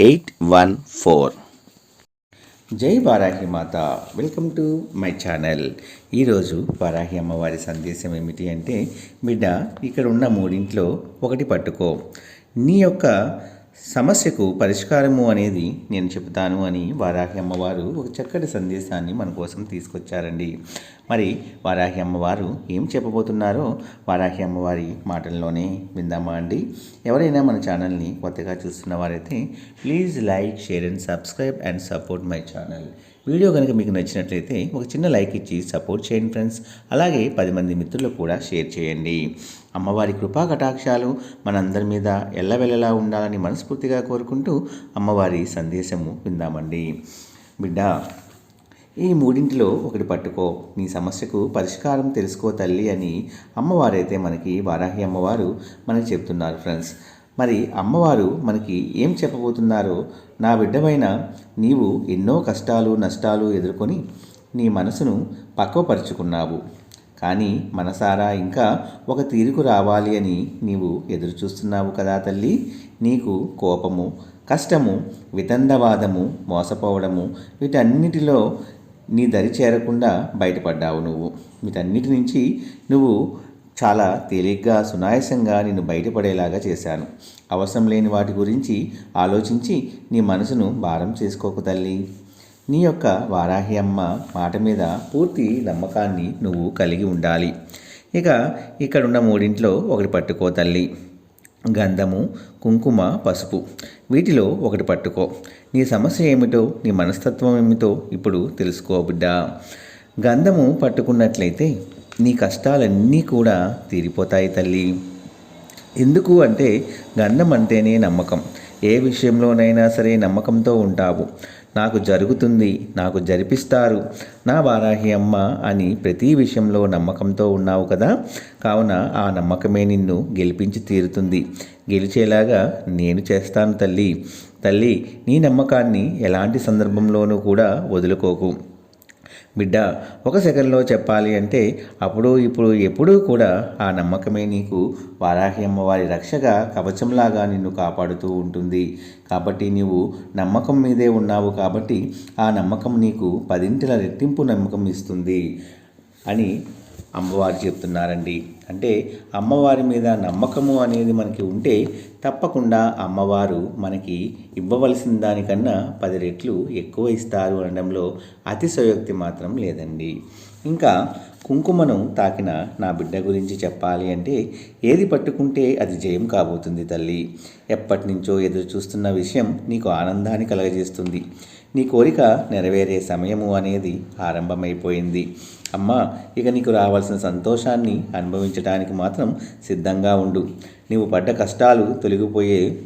eight one four. జై వారాహి మాత. Welcome to my channel. ఈరోజు వారాహి అమ్మవారి సందేశం ఏమిటి అంటే బిడ్డ ఇక్కడ ఉన్న మూడింట్లో ఒకటి పట్టుకో. నీ యొక్క సమస్యకు పరిష్కారము అనేది నేను చెబుతాను అని వారాహి అమ్మవారు ఒక చక్కటి సందేశాన్ని మన కోసం తీసుకొచ్చారండి. మరి వారాహి అమ్మవారు ఏం చెప్పబోతున్నారో వారాహి అమ్మవారి మాటల్లోనే విందామా అండి. ఎవరైనా మన ఛానల్ని కొత్తగా చూస్తున్న వారైతే please like share and subscribe and support my channel. Video కనుక మీకు నచ్చినట్లయితే ఒక చిన్న లైక్ ఇచ్చి సపోర్ట్ చేయండి ఫ్రెండ్స్. అలాగే పది మంది మిత్రులకు కూడా షేర్ చేయండి. అమ్మవారి కృపా కటాక్షాలు మనందరి మీద ఎల్లవెల్లలా ఉండాలని మనస్ఫూర్తిగా కోరుకుంటూ అమ్మవారి సందేశము విందామండి. బిడ్డ ఈ మూడింటిలో ఒకటి పట్టుకో. నీ సమస్యకు పరిష్కారం తెలుసుకో తల్లి అని అమ్మవారైతే మనకి వారాహి అమ్మవారు మనకి చెప్తున్నారు ఫ్రెండ్స్. మరి అమ్మవారు మనకి ఏం చెప్పబోతున్నారో నా బిడ్డమైన నీవు ఎన్నో కష్టాలు నష్టాలు ఎదుర్కొని నీ మనసును పక్వపరుచుకున్నావు. కానీ మనసారా ఇంకా ఒక తీరుకు రావాలి అని నీవు ఎదురుచూస్తున్నావు కదా తల్లి. నీకు కోపము కష్టము వితండవాదము మోసపోవడము వీటన్నిటిలో నీ దరి చేరకుండా బయటపడ్డావు నువ్వు. వీటన్నిటి నుంచి నువ్వు చాలా తేలిగ్గా సునాయాసంగా నిన్ను బయటపడేలాగా చేశాను. అవసరం లేని వాటి గురించి ఆలోచించి నీ మనసును భారం చేసుకోకు తల్లి. నీ యొక్క వారాహి అమ్మ మాట మీద పూర్తి నమ్మకాన్ని నువ్వు కలిగి ఉండాలి. ఇక ఇక్కడున్న మూడింట్లో ఒకటి పట్టుకో తల్లి. గంధము కుంకుమ పసుపు. వీటిలో ఒకటి పట్టుకో. నీ సమస్య ఏమిటో నీ మనస్తత్వం ఏమిటో ఇప్పుడు తెలుసుకో బిడ్డ. గంధము పట్టుకున్నట్లయితే నీ కష్టాలన్నీ కూడా తీరిపోతాయి తల్లి. ఎందుకు అంటే గంధం అంటేనే నమ్మకం. ఏ విషయంలోనైనా సరే నమ్మకంతో ఉంటావు. నాకు జరుగుతుంది నాకు జరిపిస్తారు. నా వారాహి అమ్మ అని ప్రతి విషయంలో నమ్మకంతో ఉన్నావు కదా? కావున ఆ నమ్మకమే నిన్ను గెలిపించి తీరుతుంది. గెలిచేలాగా నేను చేస్తాను తల్లి. తల్లి నీ నమ్మకాన్ని ఎలాంటి సందర్భంలోనూ కూడా వదులుకోకు. బిడ్డ ఒక సెకండ్లో చెప్పాలి అంటే అప్పుడు ఇప్పుడు ఎప్పుడూ కూడా ఆ నమ్మకమే నీకు వారాహి అమ్మవారి రక్షగా కవచంలాగా నిన్ను కాపాడుతూ ఉంటుంది. కాబట్టి నీవు నమ్మకం మీదే ఉన్నావు కాబట్టి ఆ నమ్మకం నీకు పదింటిల రెట్టింపు నమ్మకం ఇస్తుంది అని అమ్మవారు చెప్తున్నారండి. అంటే అమ్మవారి మీద నమ్మకము అనేది మనకి ఉంటే తప్పకుండా అమ్మవారు మనకి ఇవ్వవలసిన దానికన్నా పది రెట్లు ఎక్కువ ఇస్తారు అనడంలో అతిశయోక్తి మాత్రం లేదండి. ఇంకా కుంకుమను తాకిన నా బిడ్డ గురించి చెప్పాలి అంటే ఏది పట్టుకుంటే అది జయం కాబోతుంది తల్లి. ఎప్పటి నుంచో ఎదురు చూస్తున్న విషయం నీకు ఆనందాన్ని కలగజేస్తుంది. నీ కోరిక నెరవేరే సమయము అనేది ఆరంభమైపోయింది. అమ్మ ఇక నీకు రావాల్సిన సంతోషాన్ని అనుభవించడానికి మాత్రం సిద్ధంగా ఉండు. నీవు పడ్డ కష్టాలు తొలగిపోయే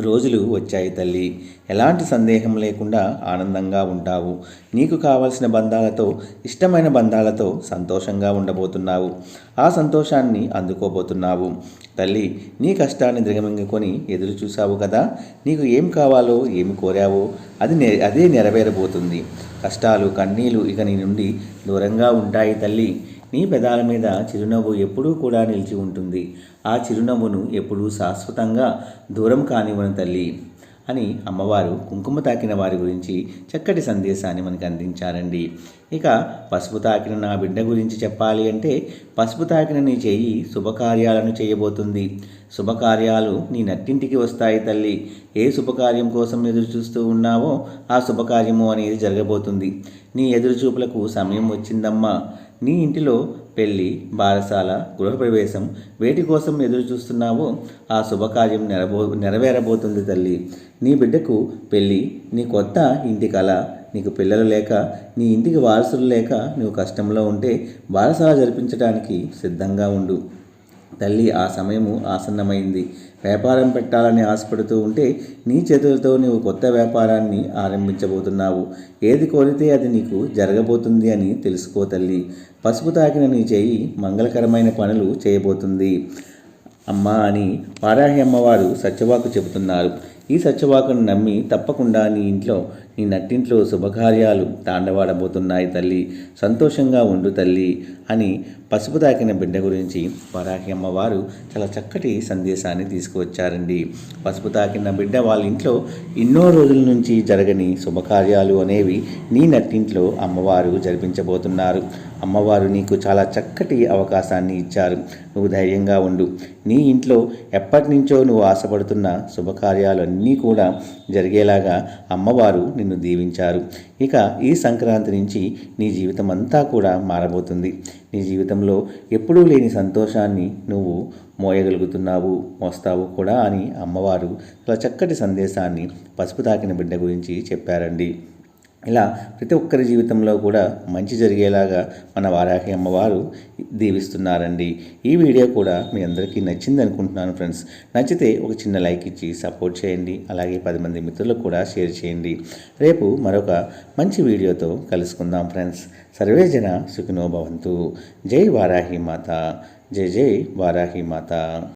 రోజులు వచ్చాయి తల్లి. ఎలాంటి సందేహం లేకుండా ఆనందంగా ఉంటావు. నీకు కావలసిన బంధాలతో ఇష్టమైన బంధాలతో సంతోషంగా ఉండబోతున్నావు. ఆ సంతోషాన్ని అందుకోబోతున్నావు. తల్లి నీ కష్టాన్ని దిగమింగుకొని ఎదురు చూసావు కదా? నీకు ఏం కావాలో ఏమి కోరావో అది నె అదే నెరవేరబోతుంది. కష్టాలు కన్నీలు ఇక నీ నుండి దూరంగా ఉంటాయి తల్లి. నీ పెదాల మీద చిరునవ్వు ఎప్పుడూ కూడా నిలిచి ఉంటుంది. ఆ చిరునవ్వును ఎప్పుడూ శాశ్వతంగా దూరం కానివ్వను తల్లి అని అమ్మవారు కుంకుమ తాకిన వారి గురించి చక్కటి సందేశాన్ని మనకు అందించారండి. ఇక పసుపు తాకిన నా బిడ్డ గురించి చెప్పాలి అంటే పసుపు తాకిన నీ చెయ్యి శుభకార్యాలను చేయబోతుంది. శుభకార్యాలు నీ నట్టింటికి వస్తాయి తల్లి. ఏ శుభకార్యం కోసం ఎదురు చూస్తూ ఉన్నావో ఆ శుభకార్యము అనేది జరగబోతుంది. నీ ఎదురుచూపులకు సమయం వచ్చిందమ్మా. నీ ఇంటిలో పెళ్ళి బారసాల గృహప్రవేశం వేటి కోసం ఎదురు చూస్తున్నావో ఆ శుభకార్యం నెరబో నెరవేరబోతుంది తల్లి. నీ బిడ్డకు పెళ్ళి నీ కొత్త ఇంటి కళ నీకు పిల్లలు లేక నీ ఇంటికి వారసులు లేక నువ్వు కష్టంలో ఉంటే బారసాల జరిపించడానికి సిద్ధంగా ఉండు. తల్లి ఆ సమయము ఆసన్నమైంది. వ్యాపారం పెట్టాలని ఆశపడుతూ ఉంటే నీ చేతులతో నీవు కొత్త వ్యాపారాన్ని ఆరంభించబోతున్నావు. ఏది కోరితే అది నీకు జరగబోతుంది అని తెలుసుకో తల్లి. పసుపు తాకిన నీ చేయి మంగళకరమైన పనులు చేయబోతుంది. అమ్మా అని వారాహి అమ్మవారు సత్యవాకు చెబుతున్నారు. ఈ సత్యవాకును నమ్మి తప్పకుండా నీ ఇంట్లో నీ నట్టింట్లో శుభకార్యాలు తాండవాడబోతున్నాయి తల్లి సంతోషంగా ఉండు తల్లి అని పసుపు తాకిన బిడ్డ గురించి వారాహి అమ్మవారు చాలా చక్కటి సందేశాన్ని తీసుకువచ్చారండి. పసుపు తాకిన బిడ్డ వాళ్ళ ఇంట్లో ఎన్నో రోజుల నుంచి జరగని శుభకార్యాలు అనేవి నీ నట్టింట్లో అమ్మవారు జరిపించబోతున్నారు. అమ్మవారు నీకు చాలా చక్కటి అవకాశాన్ని ఇచ్చారు. నువ్వు ధైర్యంగా ఉండు. నీ ఇంట్లో ఎప్పటి నుంచో నువ్వు ఆశపడుతున్న శుభకార్యాలన్నీ కూడా జరిగేలాగా అమ్మవారు నిన్ను దీవించారు. ఇక ఈ సంక్రాంతి నుంచి నీ జీవితం అంతా కూడా మారబోతుంది. నీ జీవితంలో ఎప్పుడూ లేని సంతోషాన్ని నువ్వు మోయగలుగుతున్నావు మోస్తావు కూడా అని అమ్మవారు చాలా చక్కటి సందేశాన్ని పసుపు తాకిన బిడ్డ గురించి చెప్పారండి. ఇలా ప్రతి ఒక్కరి జీవితంలో కూడా మంచి జరిగేలాగా మన వారాహి అమ్మవారు దీవిస్తున్నారండి. ఈ వీడియో కూడా మీ అందరికీ నచ్చింది అనుకుంటున్నాను ఫ్రెండ్స్. నచ్చితే ఒక చిన్న లైక్ ఇచ్చి సపోర్ట్ చేయండి. అలాగే పది మంది మిత్రులకు కూడా షేర్ చేయండి. రేపు మరొక మంచి వీడియోతో కలుసుకుందాం ఫ్రెండ్స్. సర్వే జన సుఖినో భవంతు. జై వారాహి మాత. జై జై వారాహి మాత.